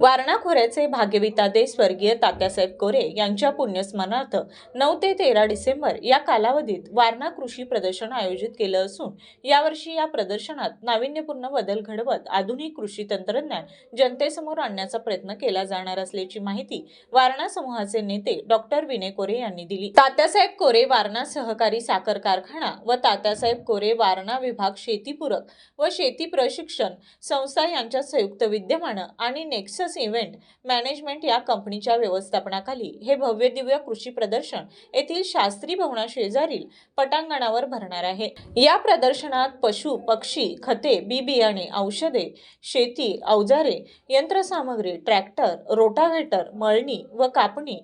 वारणा खोऱ्याचे भाग्यविताते स्वर्गीय तात्यासाहेब कोरे यांच्या पुण्यस्मरणार्थ नऊ ते तेरा डिसेंबर या कालावधीत वारणा कृषी प्रदर्शन आयोजित केलं असून यावर्षी या प्रदर्शनात नाविन्यपूर्ण बदल घडवत आधुनिक कृषी तंत्रज्ञान जनतेसमोर आणण्याचा प्रयत्न केला जाणार असल्याची माहिती वारणा समूहाचे नेते डॉक्टर विनय कोरे यांनी दिली. तात्यासाहेब कोरे वारणा सहकारी साखर कारखाना व तात्यासाहेब कोरे वारणा विभाग शेतीपूरक व शेती प्रशिक्षण संस्था यांच्या संयुक्त विद्यमानं आणि नेक्सस इव्हेंट मॅनेजमेंट या कंपनीच्या व्यवस्थापनाखाली हे भव्य दिव्य कृषी प्रदर्शन येथील शास्त्री भवनाशेजारील पटांगणावर भरणार आहे. या प्रदर्शनात पशु पक्षी खते बी बियाणे औषधे शेती अवजारे यंत्रसामग्री ट्रॅक्टर रोटाव्हेटर मळणी व कापणी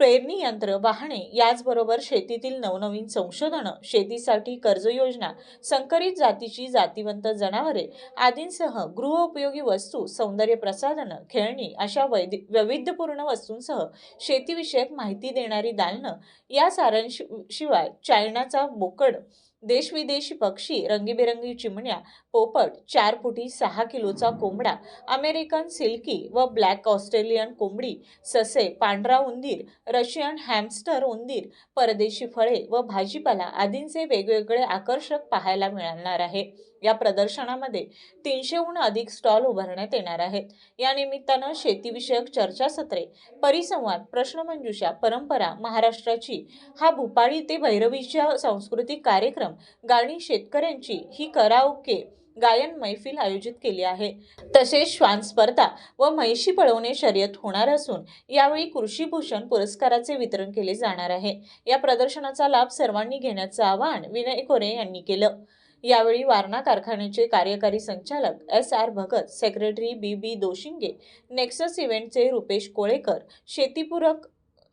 पेरणी यंत्र वाहने याचबरोबर शेतीतील नवनवीन संशोधनं शेतीसाठी कर्ज योजना संकरित जातीची जातिवंत जनावरे आदींसह गृहोपयोगी वस्तू सौंदर्य प्रसाधनं खेळणी अशा वैदि वैविध्यपूर्ण वस्तूंसह शेतीविषयक माहिती देणारी दालनं या सारांशिवाय चायनाचा बोकड देशविदेशी पक्षी रंगीबेरंगी चिमण्या पोपट चार फुटी सहा किलोचा कोंबडा अमेरिकन सिल्की व ब्लॅक ऑस्ट्रेलियन कोंबडी ससे पांढरा उंदीर रशियन हॅमस्टर उंदीर परदेशी फळे व भाजीपाला आदींचे वेगवेगळे आकर्षक पाहायला मिळणार आहे. या प्रदर्शनामध्ये तीनशेहून अधिक स्टॉल उभारण्यात येणार आहेत. या निमित्तानं शेतीविषयक चर्चासत्रे परिसंवाद प्रश्नमंजुषा परंपरा महाराष्ट्राची हा भूपाळी ते भैरवीच्या सांस्कृतिक कार्यक्रम गाणी शेतकऱ्यांची ही कराओके गायन मैफिल आयोजित केली आहे. तसेच श्वान स्पर्धा व म्हैशी पळवणे शर्यत होणार असून यावेळी कृषीभूषण पुरस्काराचे वितरण केले जाणार आहे. या प्रदर्शनाचा लाभ सर्वांनी घेण्याचं आवाहन विनय कोरे यांनी केलं. यावेळी वारणा कारखान्याचे कार्यकारी संचालक S R Bhagat secretary B B Doshinge Nexus इव्हेंटचे Rupesh Kolekar शेतीपूरक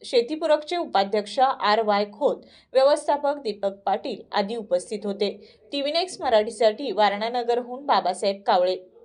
शेतीपूरकचे उपाध्यक्ष आर वाय खोत व्यवस्थापक दीपक पाटील आदी उपस्थित होते. टीव्ही नेक्स्ट मराठीसाठी वारणानगरहून बाबासाहेब कावळे.